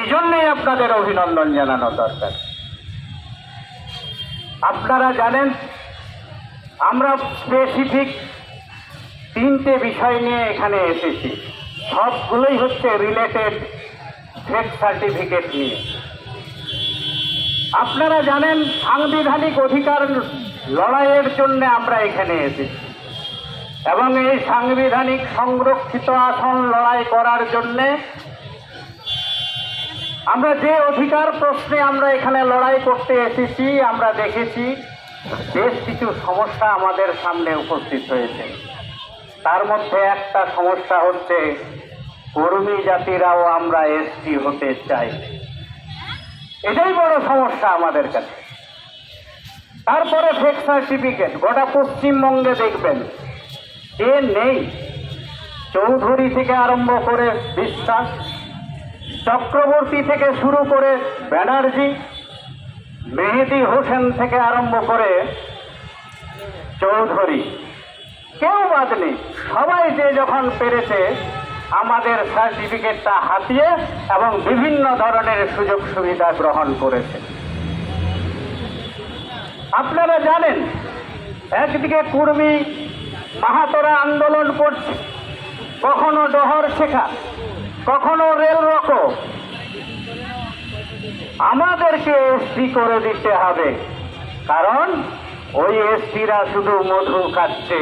এই জন্যই আপনাদের অভিনন্দন জানানো দরকার। আপনারা জানেন, আমরা স্পেসিফিক তিনটে বিষয় নিয়ে এখানে এসেছি। সবগুলোই হচ্ছে রিলেটেড ফেক সার্টিফিকেট নিয়ে। আপনারা জানেন, সাংবিধানিক অধিকার লড়াইয়ের জন্য আমরা এখানে এসেছি। এবং এই সাংবিধানিক সংরক্ষিত আসন লড়াই করার জন্যে আমরা যে অধিকার প্রশ্নে আমরা এখানে লড়াই করতে এসেছি, আমরা দেখেছি বেশ কিছু সমস্যা আমাদের সামনে উপস্থিত হয়েছে। তার মধ্যে একটা সমস্যা হচ্ছে, কর্মী জাতিরাও আমরা এসটি হতে চাই। এটাই বড় সমস্যা আমাদের কাছে। তারপরে ফেক সার্টিফিকেট গোটা পশ্চিমবঙ্গে দেখবেন, এ নেই। চৌধুরী থেকে আরম্ভ করে বিশ্বাস চক্রবর্তী থেকে শুরু করে ব্যানার্জি, মেহেদি হোসেন থেকে আরম্ভ করে চৌধুরী। কেউ বাদ নেই। সবাই যে যখন পেরেছে, আমাদের সার্টিফিকেটটা হাতিয়ে এবং বিভিন্ন ধরনের সুযোগ সুবিধা গ্রহণ করেছে। আপনারা জানেন, একদিকে কুর্মী মাহাতরা আন্দোলন করছে, কখনো ডহর শেখা কখনো রেল রকো। আমাদেরকে এসটি করে দিতে হবে, কারণ ওই এসটিরা শুধু মধু খাচ্ছে।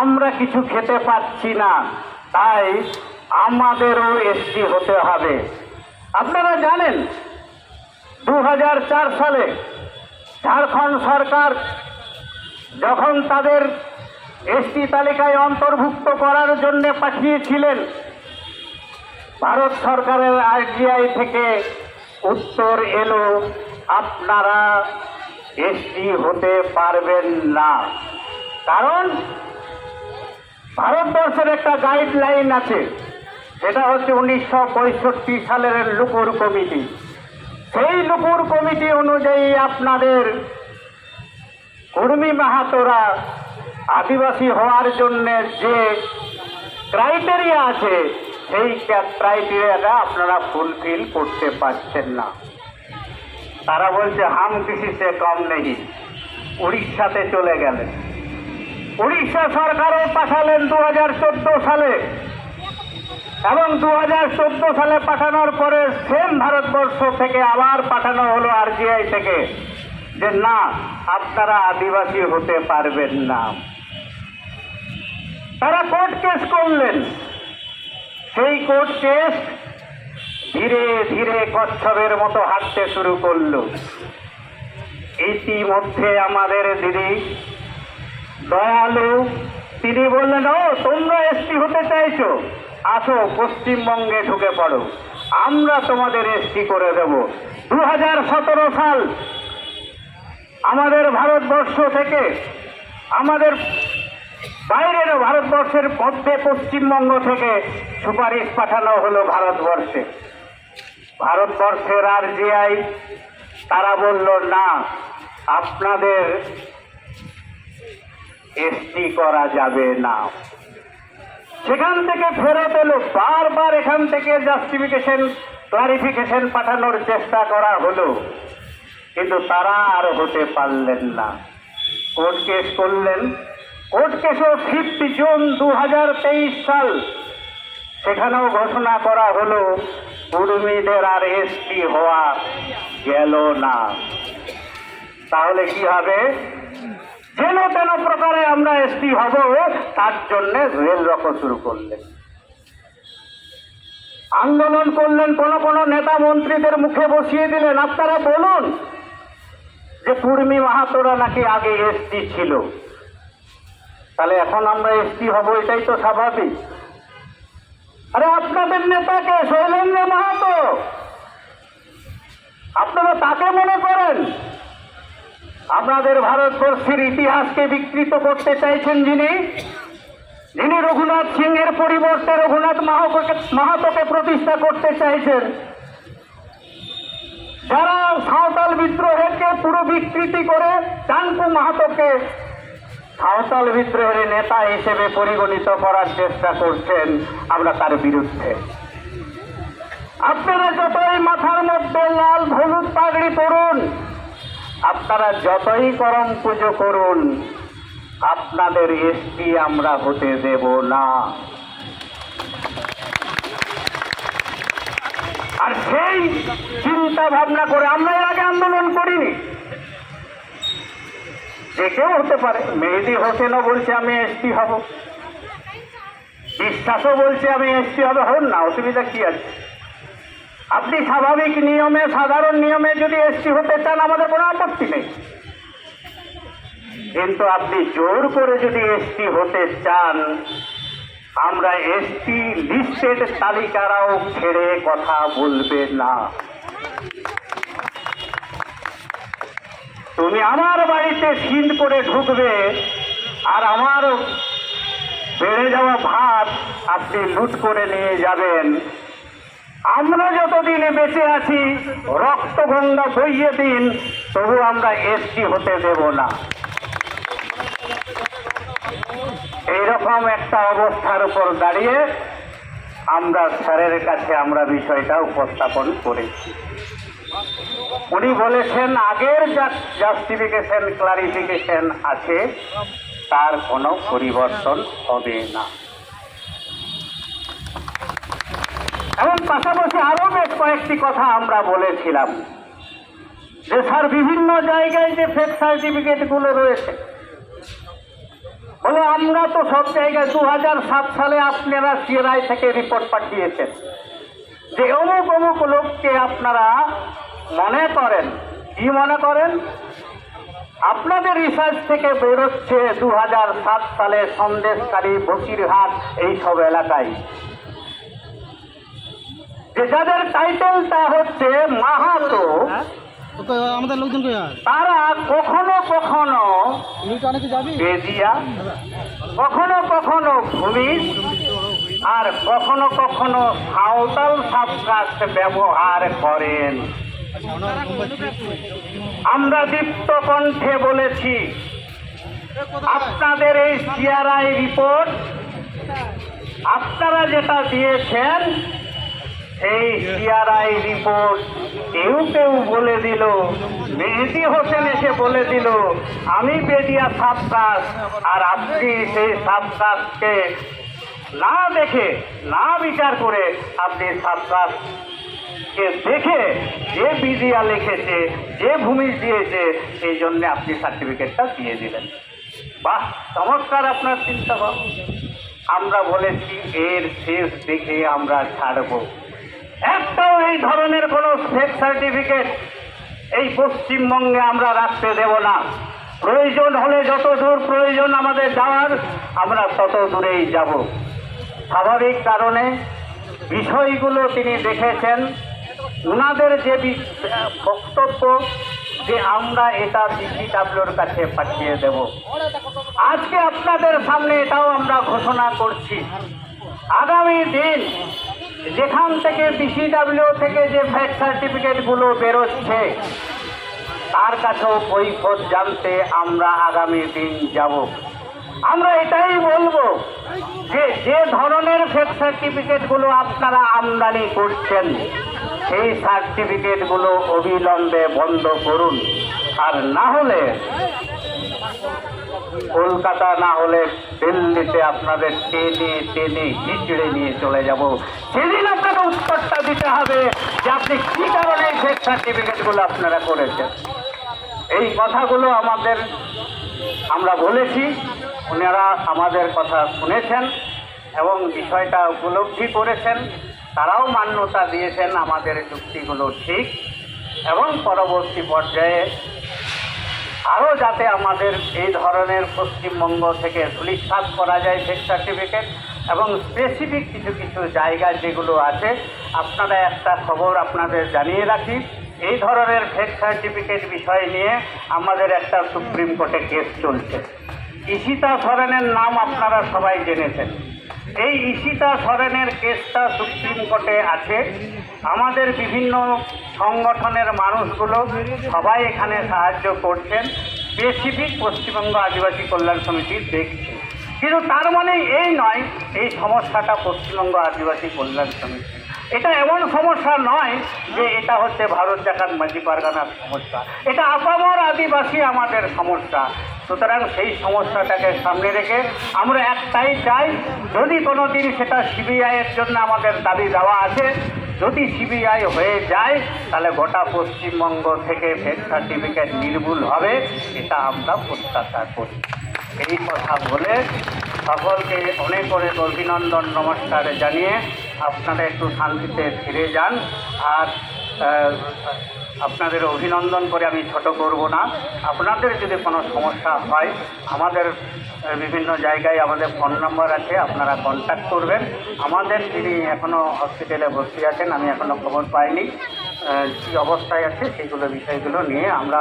আমরা কিছু খেতে পাচ্ছি না, তাই আমাদেরও এসটি হতে হবে। আপনারা জানেন দু হাজার চার সালে ঝাড়খণ্ড সরকার যখন তাদের এসটি তালিকায় অন্তর্ভুক্ত করার জন্য পাঠিয়েছিলেন ভারত সরকারের আরটিআই থেকে উত্তর এলো, আপনারা এসটি হতে পারবেন না। কারণ ভারতবর্ষের একটা গাইডলাইন আছে সেটা হচ্ছে উনিশশো পঁয়ষট্টি সালের লুকুর কমিটি। সেই লুকুর কমিটি অনুযায়ী আপনাদের কর্মী মাহাতোরা আদিবাসী হওয়ার জন্য যে ক্রাইটেরিয়া আছে সেই ক্রাইটেরিয়াটা আপনারা ফুলফিল করতে পারছেন না। তারা বলছে, হাম কৃষি সে কম নেই উড়িষ্যাতে চলে গেলেন। উড়িষ্যা সরকারও পাঠালেন দু হাজার চোদ্দ সালে এবং দু হাজার চোদ্দ সালে পাঠানোর পরে সেম ভারতবর্ষ থেকে আবার পাঠানো হলো আরজিআই থেকে যে, না, আপনারা আদিবাসী হতে পারবেন না। তারা কোর্ট কেস করলেন। সেই কোর্ট ধীরে ধীরে কচ্ছপের মতো হাঁটতে শুরু করল। ইতিমধ্যে আমাদের দিদি দয়ালু, তিনি বললেন, ও, তোমরা এসটি হতে চাইছো? আসো, পশ্চিমবঙ্গে ঢুকে পড়ো। আমরা তোমাদের এসটি করে দেব। দু হাজার সতেরো সাল আমাদের ভারতবর্ষ থেকে আমাদের বাইরের ভারতবর্ষের মধ্যে পশ্চিমবঙ্গ থেকে সুপারিশ পাঠানো হলো ভারতবর্ষে। ভারতবর্ষের আর জিআই তারা বলল, না, আপনাদের এসটি করা যাবে না। সেখান থেকে ফেরত এলো। বারবার এখান থেকে জাস্টিফিকেশন ক্লারিফিকেশন পাঠানোর চেষ্টা করা হলো। কিন্তু তারা আর হতে পারলেন না। কোর্ট কেস করলেন। কোর্ট ফিফথ জুন দু হাজার তেইশ সাল। সেখানেও ঘোষণা করা হলো কুর্মীদের আর এসটি হওয়া গেল না। তাহলে কি হবে? যেন তেন প্রকারে আমরা এসটি হব, তার জন্য রেল রক শুরু করলেন। আন্দোলন করলেন, কোন কোন নেতা মন্ত্রীদের মুখে বসিয়ে দিলেন। আপনারা বলুন যে কুর্মী মাহাতোরা নাকি আগে এসটি ছিল? তাহলে এখন আমরা এসটি হব, এটাই তো স্বাভাবিক। আরে আপনাদের নেতাকে শৈলেন্দ্র মাহাতো। আপনারা তাকে মনে করেন? আপনাদের ভারতবর্ষের ইতিহাসকে বিকৃত করতে চাইছেন যিনি যিনি রঘুনাথ সিংহের পরিবর্তে রঘুনাথ মাহাতোকে প্রতিষ্ঠা করতে চাইছেন। যারা সাঁওতাল বিদ্রোহকে পুরো বিকৃতি করে চানকু মাহাতোকে সাঁওতাল বিদ্রোহের নেতা হিসেবে পরিগণিত করার চেষ্টা করছেন আমরা তার বিরুদ্ধে। আপনারা যতই মাথার মধ্যে লাল, হলুদ পাগড়ি পরুন, আপনারা যতই করম পুজো করুন, আপনাদের এসপি আমরা হতে দেব না। আর সেই চিন্তা ভাবনা করে আমরা এর আগে আন্দোলন করিনি। কেউ হতে পারে। মেহেদি হোসেনও বলছে, আমি এসপি হব। বিশ্বাসও বলছে, আমি এসপি হবে। হন না, অসুবিধা কি আছে? আপনি স্বাভাবিক নিয়মে, সাধারণ নিয়মে যদি এসপি হতে চান, আমাদের কোনো আপত্তি নেই। কিন্তু আপনি জোর করে যদি এসপি হতে চান, আমরা এসপি লিস্টেড তালিকারাও ছেড়ে কথা বলবে না। তুমি আমার বাড়িতে সিন করে ঢুকবে আর আমার বেড়ে যাওয়া ভাত আপনি লুট করে নিয়ে যাবেন। আমরা যতদিন বেঁচে আছি, রক্ত গঙ্গা বইয়ে দিন, তবু আমরা এসটি হতে দেব না। এইরকম একটা অবস্থার উপর দাঁড়িয়ে আমরা স্যারের কাছে আমরা বিষয়টা উপস্থাপন করেছি। উনি বলেছেন, আগের যা জাস্টিফিকেশন ক্লারিফিকেশন আছে, তার কোনো পরিবর্তন হবে না। এবং পাশাপাশি আরও বেশ কয়েকটি কথা আমরা বলেছিলাম, যে স্যার, বিভিন্ন জায়গায় যে ফেক সার্টিফিকেটগুলো রয়েছে, বলে আমরা তো সব জায়গায় দু হাজার সাত সালে আপনারা সিএনআই থেকে রিপোর্ট পাঠিয়েছেন, যে অমুক অমুক লোককে আপনারা মনে করেন? কি মনে করেন? আপনাদের রিসার্চ থেকে বেরোচ্ছে দু হাজার সাত সালে সন্দেশকারী বসিরহাট এইসব এলাকায়। যে যাদের টাইটেলটা হচ্ছে মাহাতো আমাদের লোকজন তারা কখনো কখনো বেদিয়া কখনো কখনো ভূমিজ আর কখনো কখনো সাঁওতাল সাবকাস্ট ব্যবহার করেন। আমরা দীপ্ত কণ্ঠে বলেছি, আপনাদের এই সিআরআই রিপোর্ট, আপনারা যেটা দিয়েছেন, এই সিআরআই রিপোর্ট কেউ কেউ বলে দিল, মেহেদি হোসেন এসে বলে দিল, আমি বেদিয়া সাবকাস আর আপনি সেই সাবকাসকে না দেখে, না বিচার করে আপনি সাবকাস কে দেখে, যে বিদিয়া লিখেছে, যে ভূমি দিয়েছে, সেই জন্য আপনি সার্টিফিকেটটা দিয়ে দিলেন। বাহ, চমৎকার আপনার চিন্তা ভাবনা। আমরা বলেছি, এর শেষ দেখে আমরা ছাড়ব। একটাও এই ধরনের কোনো ফেক সার্টিফিকেট এই পশ্চিমবঙ্গে আমরা রাখতে দেব না। প্রয়োজন হলে যত দূর প্রয়োজন আমাদের যাওয়ার, আমরা তত দূরেই যাব। স্বাভাবিক কারণে বিষয়গুলো তিনি দেখেছেন। ওনাদের যে বক্তব্য যে আমরা এটা ডিসিডাব্লিউর কাছে পাঠিয়ে দেব। আজকে আপনাদের সামনে এটাও আমরা ঘোষণা করছি। আগামী দিন যেখান থেকে বিসিডাব্লিউ থেকে যে ফ্যাক্ট সার্টিফিকেটগুলো বেরোচ্ছে, তার কাছেও কৈফত জানতে আমরা আগামী দিন যাব। আমরা এটাই বলব যে যে ধরনের ফেক সার্টিফিকেটগুলো আপনারা আমদানি করছেন সেই সার্টিফিকেটগুলো অবিলম্বে বন্ধ করুন। আর না হলে কলকাতা না হলে দিল্লিতে আপনাদের টেনে টেনে হিচড়ে নিয়ে চলে যাব। সেদিন আপনাকে উত্তরটা দিতে হবে যে আপনি কী কারণে ফেক সার্টিফিকেটগুলো আপনারা করেছেন। এই কথাগুলো আমাদের, আমরা বলেছি, ওনারা আমাদের কথা শুনেছেন এবং বিষয়টা উপলব্ধি করেছেন। তারাও মান্যতা দিয়েছেন আমাদের যুক্তিগুলো ঠিক। এবং পরবর্তী পর্যায়ে আরও যাতে আমাদের এই ধরনের পশ্চিমবঙ্গ থেকে ধুলিসাৎ করা যায় ফেক সার্টিফিকেট এবং স্পেসিফিক কিছু কিছু জায়গা যেগুলো আছে, আপনারা একটা খবর আপনাদের জানিয়ে রাখি। এই ধরনের ফেক সার্টিফিকেট বিষয় নিয়ে আমাদের একটা সুপ্রিম কোর্টে কেস চলছে। ঈশিতা সরেনের নাম আপনারা সবাই জেনেছেন। এই ঈশিতা সরেনের কেসটা সুপ্রিম কোর্টে আছে। আমাদের বিভিন্ন সংগঠনের মানুষগুলো সবাই এখানে সাহায্য করছেন। স্পেসিফিক পশ্চিমবঙ্গ আদিবাসী কল্যাণ সমিতি দেখছে। কিন্তু তার মানে এই নয়, এই সমস্যাটা পশ্চিমবঙ্গ আদিবাসী কল্যাণ সমিতি। এটা এমন সমস্যা নয় যে এটা হচ্ছে ভারত জাকাত মাঝি পারগানার সমস্যা। এটা আপামর আদিবাসী আমাদের সমস্যা। সুতরাং সেই সমস্যাটাকে সামনে রেখে আমরা একটাই চাই, যদি কোনো দিন সেটা সিবিআইয়ের জন্য আমাদের দাবি দেওয়া আছে, যদি সিবিআই হয়ে যায়, তাহলে গোটা পশ্চিমবঙ্গ থেকে ফেক সার্টিফিকেট নির্মূল হবে, এটা আমরা প্রত্যাশা করি। এই কথা বলে সকলকে অনেক অনেক অভিনন্দন, নমস্কার জানিয়ে আপনারা একটু শান্তিতে ফিরে যান। আর আপনাদের অভিনন্দন করে আমি ছোট করব না। আপনাদের যদি কোনো সমস্যা হয়, আমাদের বিভিন্ন জায়গায় আমাদের ফোন নাম্বার আছে, আপনারা কন্ট্যাক্ট করবেন। আমাদের যিনি এখনও হসপিটালে ভর্তি আছেন, আমি এখনও খবর পাইনি কী অবস্থায় আছে সেইগুলো বিষয়গুলো নিয়ে আমরা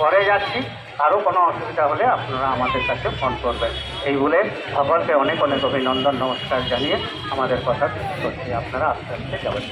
পরে যাচ্ছি। আরও কোনো অসুবিধা হলে আপনারা আমাদের কাছে ফোন করবেন। এই বলে সকলকে অনেক অনেক অভিনন্দন, নমস্কার জানিয়ে আমাদের কথা করছি আপনারা আস্তে আস্তে যাবেন।